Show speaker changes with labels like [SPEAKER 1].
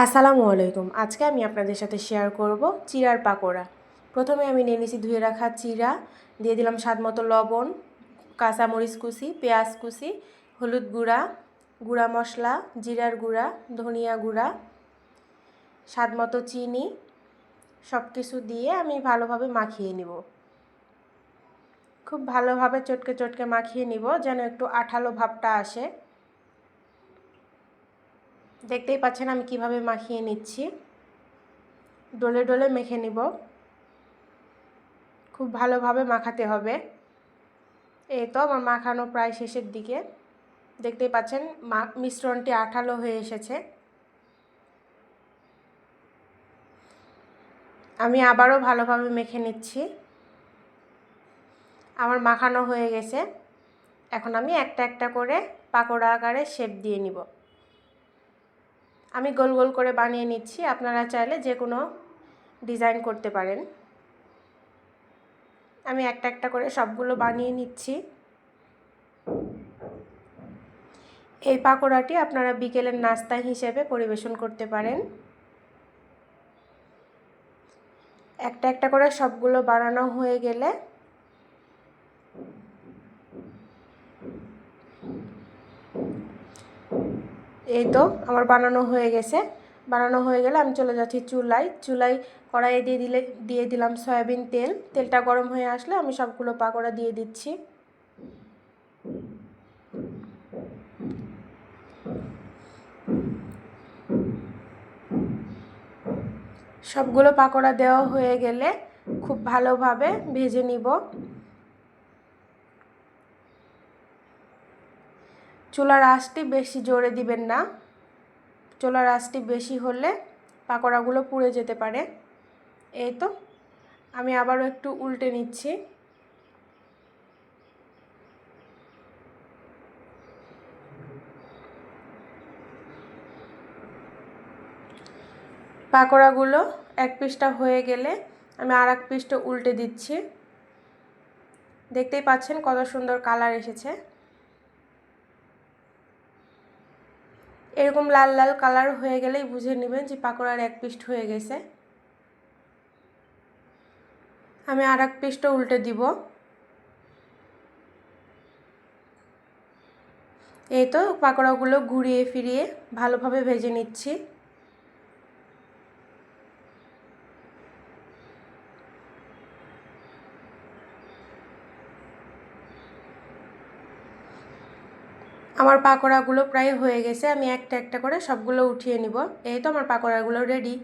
[SPEAKER 1] আসসালামু আলাইকুম। আজকে আমি আপনাদের সাথে শেয়ার করব চিরার পাকোড়া। প্রথমে আমি নিয়ে নিয়েছি ধুয়ে রাখা চিরা, দিয়ে দিলাম স্বাদ মতো লবণ, কাঁচামরিচ কুচি, পেঁয়াজ কুচি, হলুদ গুঁড়া গুঁড়া মশলা, জিরার গুঁড়া, ধনিয়া গুঁড়া, স্বাদ মতো চিনি সব কিছু দিয়ে আমি ভালোভাবে মাখিয়ে নিব। খুব ভালোভাবে চটকে চটকে মাখিয়ে নিব, যেন একটু আঠালো ভাবটা আসে। দেখতেই পাচ্ছেন আমি কীভাবে মাখিয়ে নিচ্ছি। ডলে ডলে মেখে নিব। খুব ভালোভাবে মাখাতে হবে। এই তো আমার মাখানো প্রায় শেষের দিকে। দেখতেই পাচ্ছেন মিশ্রণটি আঠালো হয়ে এসেছে। আমি আবারও ভালোভাবে মেখে নিচ্ছি। আমার মাখানো হয়ে গেছে। এখন আমি একটা একটা করে পাকোড়া আকারে শেপ দিয়ে নিব। আমি গোল গোল করে বানিয়ে নিচ্ছি। আপনারা চাইলে যে কোনো ডিজাইন করতে পারেন। আমি একটা একটা করে সবগুলো বানিয়ে নিচ্ছি। এই পাকোড়াটি আপনারা বিকেলের নাস্তা হিসেবে পরিবেশন করতে পারেন। একটা একটা করে সবগুলো বানানো হয়ে গেলে এই তো আমার বানানো হয়ে গেছে। বানানো হয়ে গেলে আমি চলে যাচ্ছি চুলায়। চুলায় কড়াইয়ে দিয়ে দিলে, দিয়ে দিলাম সয়াবিন তেল। তেলটা গরম হয়ে আসলে আমি সবগুলো পাকোড়া দিয়ে দিচ্ছি। সবগুলো পাকোড়া দেওয়া হয়ে গেলে খুব ভালোভাবে ভেজে নিব। চুলার আঁচটি বেশি জোরে দিবেন না। চুলার আঁচটি বেশি হলে পাকোড়াগুলো পুড়ে যেতে পারে। এই তো, আমি আবারও একটু উল্টে নিচ্ছি। পাকোড়াগুলো এক পিসটা হয়ে গেলে আমি আর এক পিসটা উল্টে দিচ্ছি। দেখতেই পাচ্ছেন কত সুন্দর কালার এসেছে। এরকম লাল লাল কালার হয়ে গেলেই বুঝে নেবেন যে পাকোড়ার এক পিস্ট হয়ে গেছে। আমি আর এক পিসটা উল্টে দিব। এই তো পাকোড়াগুলো ঘুরিয়ে ফিরিয়ে ভালোভাবে ভেজে নিচ্ছি। আমার পাকোড়াগুলো প্রায় হয়ে গেছে, আমি একটা একটা করে সবগুলো উঠিয়ে নিব। এই তো আমার পাকোড়াগুলো রেডি